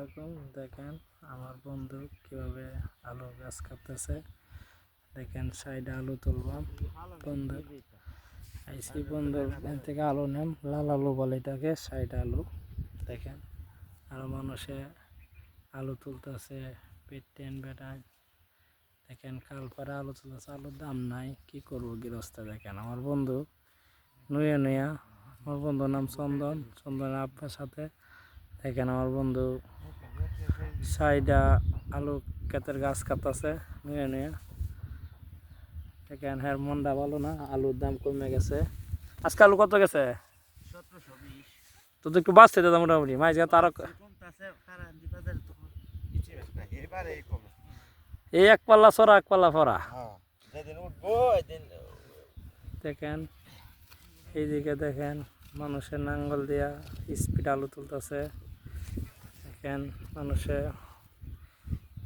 আলাইকুম দেখেন আমার বন্ধু কীভাবে আলু গাছ কাটতেছে। দেখেন সাইডে আলু তুলবাম বন্ধু আইসি বন্ধুর এখান থেকে আলু নেন, লাল আলু বলে এটাকে, সাইড আলু। দেখেন, আরও মানুষে আলু তুলতেছে, পেট টেন বেটায়। দেখেন, কাল পরে আলু তুলতেছে, আলুর দাম নাই, কি করব গৃহস্থ? দেখেন, আমার বন্ধু, নুয়ে নুয়া, আমার বন্ধুর নাম চন্দন, চন্দনের আব্বার সাথে। দেখেন, আমার বন্ধু সাইডা আলু ক্ষেতের গাছ কাটতেছে, নুয়ে নুয়ে। দেখেন হ্যাঁ মনটা ভালো না, আলুর দাম কমে গেছে। আজকে আলু কত গেছে? তো একটু বাঁচতে দাদা মোটামুটি এবারে কমে এই এক পাল্লা সরা এক পাল্লা ফরা দেখেন, এইদিকে দেখেন, মানুষের নাঙ্গল দিয়া স্পিড আলু তুলতেছে। দেখেন, মানুষে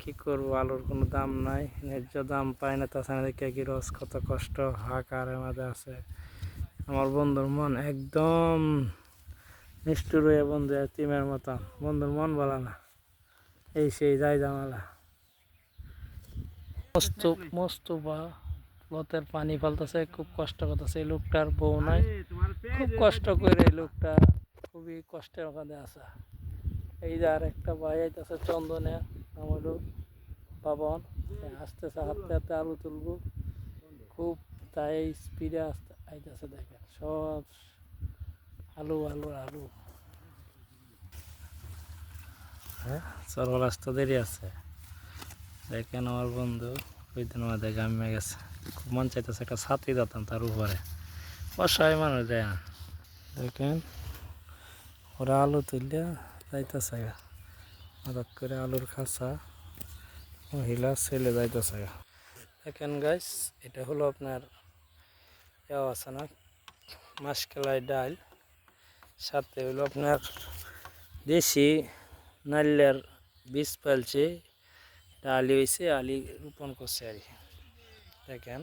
কি করব? আলুর কোনো দাম নাই, ন্যায্য দাম পায় না, তাছাড়া দেখে গিরস কত কষ্ট হাকারের মাঝে আছে। আমার বন্ধুর মন একদম নিষ্ঠুর হয়ে বন্ধু তিমের মতন বন্ধুর মন বলা না, এই সেই যাই জামালা। মস্ত মস্ত বা লতের পানি ফেলতেছে, খুব কষ্ট করতেছে, এই লোকটার বউ নাই। খুব কষ্ট করে এই লোকটা খুবই কষ্টের ওখানে আছে। এই যে আর একটা ভাই আইতেছে চন্দনে হলো পাবন সে আসতেছে হাতে হাতে আলু তুলবো। খুব তাই স্পিডে আসতে আইতেছে, দেখেন। সব আলু আলু আলু। হ্যাঁ সরল রাস্তা দেরি আছে। দেখেন আমার বন্ধু, ওই দিন মধ্যে গ্রামে গেছে। খুব মন চাইতেছে একটা ছাতি দিতাম তার উপরে। অসহায় মানুষ, দেখেন। ওরা আলু তুললে যাইতেছে হঠাৎ করে আলুর খাঁচা, মহিলা, ছেলে যাইতেছে দেখেন গাইস এটা হলো আপনার ইয়াও আছে না, মাসকেলাই ডাল। সাথে হলো আপনার দেশি নাল্লার বীজ ফেলছে এটা আলি হয়েছে আলি রোপণ করছে আর দেখেন।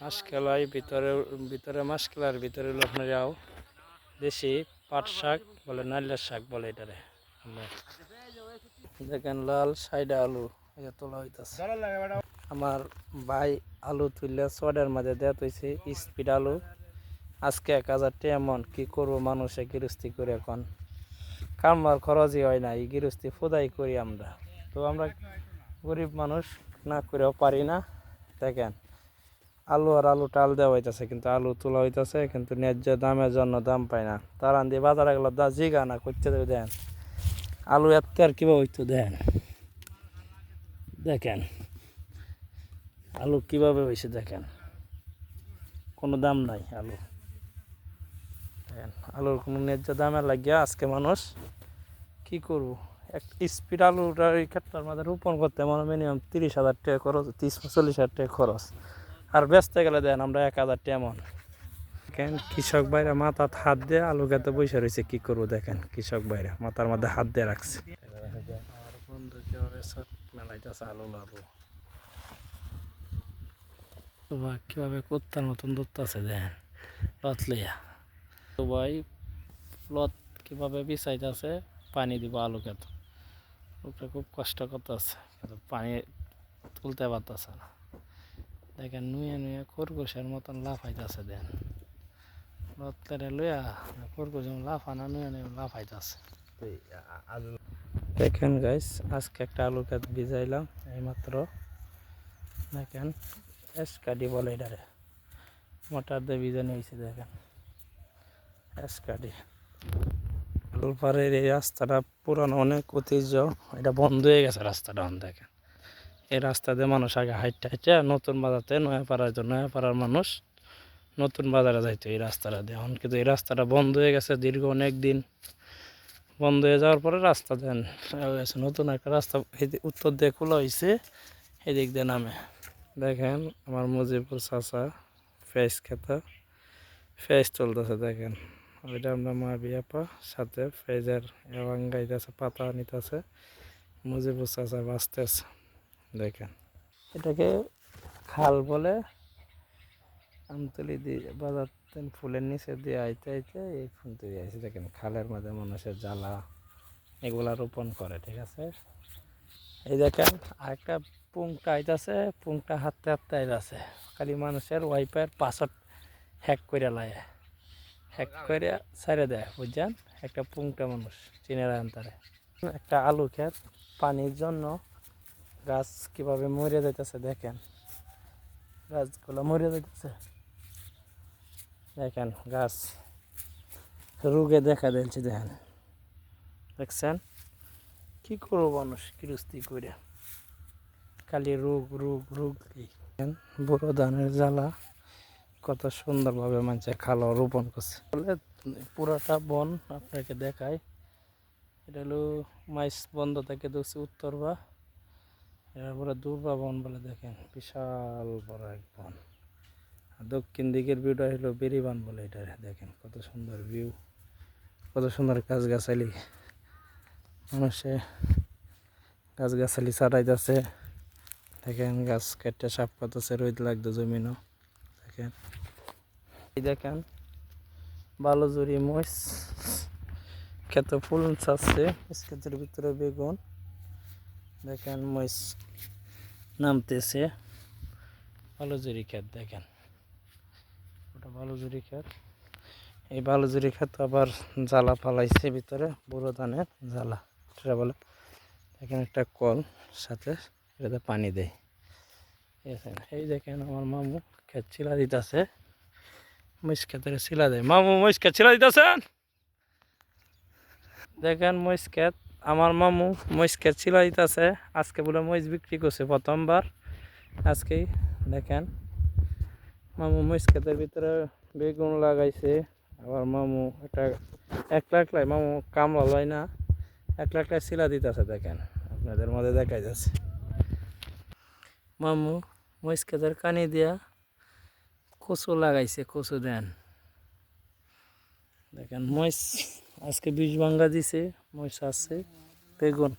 মাসকেলাই ভিতরে ভিতরে মাসকেলার ভিতরে হলো আপনার যাও দেশি পাট শাক বলে নাল্লার শাক বলে এটারে দেখেন লাল সাইডা আলু তোলা হইতাছে। আমার ভাই আলু তুললে চডের মাঝে দেওয়া হয়েছে স্পিড আলু। আজকে এক হাজার এমন, কি করব মানুষে গৃহস্থী করে এখন। কামার খরচই হয় না, এই গৃহস্থী ফোদাই করি আমরা। তো আমরা গরিব মানুষ না করেও পারি না। দেখেন। আলু আর আলু টাল দেওয়া হইতেছে, কিন্তু আলু তোলা হইতেছে, কিন্তু ন্যায্য দামের জন্য দাম পায় না। তার দিয়ে বাজারে গেলো দা জিগা না করতে দেবে, দেন। আলু এত আর কীভাবে হইতো, দেন। দেখেন, আলু কীভাবে হয়েছে দেখেন। কোনো দাম নাই আলু। আলুর কোনো ন্যায্য দামে লাগিয়া আজকে মানুষ কি করব? এক স্পিড আলুটা এই ক্ষেত্রের মধ্যে রোপণ করতে মানে মিনিমাম তিরিশ হাজার টাকা খরচ, তিরিশ চল্লিশ হাজার টাকা খরচ। আর বেচতে গেলে দেন, আমরা এক হাজার টাকা এমন। দেখেন, কৃষক ভাইরা মাথাত হাত দিয়ে আলু খেতে বসে রয়েছে, কি করব দেখেন, কৃষক ভাইরা মাথার মধ্যে হাত দিয়ে রাখছে। কীভাবে কুত্তার মতন ধরতেছে দেখেন, লত লইয়া। তো ভাই, লত কীভাবে বিছাইতেছে, পানি দিব আলু খেত খুব কষ্ট করতেছে পানি তুলতে পারতেছে না। দেখেন নুয়ে নুয়ে খরগোশের মতন লাফাইতেছে দেন লতলে লইয়া খরগোশ লাফানা নুয়ে নুয়ে লাফাইতেছে। দেখেন গাইস আজকে একটা আলু খেত ভিজাইলাম এইমাত্র। দেখেন এসকাডি বলে এটারে। মোটার দিয়ে ভিজানো হয়েছে দেখেন। এসকাডি। আলুর পাড়ের এই রাস্তাটা পুরানো অনেক ঐতিহ্য এটা বন্ধ হয়ে গেছে রাস্তাটা দেখেন। এই রাস্তা দিয়ে মানুষ আগে হাইটে হাইটে, নতুন বাজারতে নয়াপাড়ার জন্য নয়াপাড়ার মানুষ নতুন বাজারে যাইতো এই রাস্তাটা দিয়ে। এখন কিন্তু এই রাস্তাটা বন্ধ হয়ে গেছে দীর্ঘ অনেক দিন। বন্ধ হয়ে যাওয়ার পরে রাস্তা দেন গেছে। নতুন একটা রাস্তা উত্তর দিয়ে খোলা হয়েছে এদিক দিয়ে নামে। দেখেন আমার মুজিবুর চাচা, ফেস খেতা, ফেস চলতেছে, দেখেন। ওইটা আমরা মা বিয়াপা, সাথে ফেজের এবং গাইতেছে পাতা নিতেছে মুজিবুর চাচা বাঁচতেছে। দেখেন। এটাকে খাল বলে আমতলি দিয়ে, বাজার ফুলের নিচে দিয়ে আইতে আইতে এই ফুল তৈরি আছে দেখেন, খালের মধ্যে মানুষের জ্বালা এগুলা রোপণ করে, ঠিক আছে? এই দেখেন, আরেকটা পুংটা আইতাছে, পুংটা হাতে হাতে আইতাছে। খালি মানুষের ওয়াইফাইয়ের পাসওয়ার্ড হ্যাক করে লায়, হ্যাক করে ছেড়ে দেয়, বুঝছেন? একটা পুংটা মানুষ চিনের আনতারে একটা আলু ক্ষেত, পানির জন্য গাছ কীভাবে মরে যাইতেছে দেখেন। গাছগুলো মরে যাইতেছে। দেখেন গাছ রোগে দেখা দিচ্ছে দেখেন। দেখছেন? কি করব মানুষ কিরস্তি করে খালি রোগ রোগ রোগ বড় ধানের জ্বালা কত সুন্দরভাবে মানুষে খালো, রোপণ করছে। বলে পুরাটা বন আপনাকে দেখায় এটা হলো মাইস বন্ধ থেকে দেখছি উত্তর বা এর পরে দুর্বা বন বলে দেখেন, বিশাল বড় এক বন। দক্ষিণ দিকের ভিউটা হলো বেরিবান বলে এটা দেখেন, কত সুন্দর ভিউ কত সুন্দর গাছগাছালি। মানুষে গাছ গাছগাছালি ছাড়াইতেছে দেখেন গাছ কেটে সাফ করতেছে, রোদ লাগতো জমিনও। দেখেন। এই দেখেন বালুজুরি মহিষ, ক্ষেত ফুল ক্ষেতের ভিতরে বেগুন। দেখেন, মহিষ নামতেছে। বালুজুরি ক্ষেত, দেখেন। ওটা বালুজুরি ক্ষেত। এই বালুজুরি ক্ষেত আবার জ্বালা ফালাইছে ভিতরে, বুড়ো ধানের জ্বালা। সেটা বলে, দেখেন একটা কল সাথে, এটাতে পানি দেয়। এই দেখেন আমার মামু ক্ষেত চিলা দিতেছে। মহিষ ক্ষেতের চিলা দেয়। মামু, মহিষ ক্ষেত চিলা দিতেছেন? দেখেন, মহিষ ক্ষেত আমার মামু মহিষ ক্ষেত চিলা দিতেছে আজকে বলে মহিষ বিক্রি করছে প্রথমবার। আজকেই দেখেন, মামু মহিষ ক্ষেতের ভিতরে বেগুন লাগাইছে, আবার মামু এটা একলা একলাই, মামু কামলা লয় না, একলা একলাই শিলা দিতেছে, দেখেন, আপনাদের মধ্যে দেখা যাচ্ছে মামু মহিষ ক্ষেতের কানি দিয়া কচু লাগাইছে, কচু দেন। দেখেন, মহিষ আজকে বীজ ভাঙ্গা দিছে। মহিষ আছে বেগুন।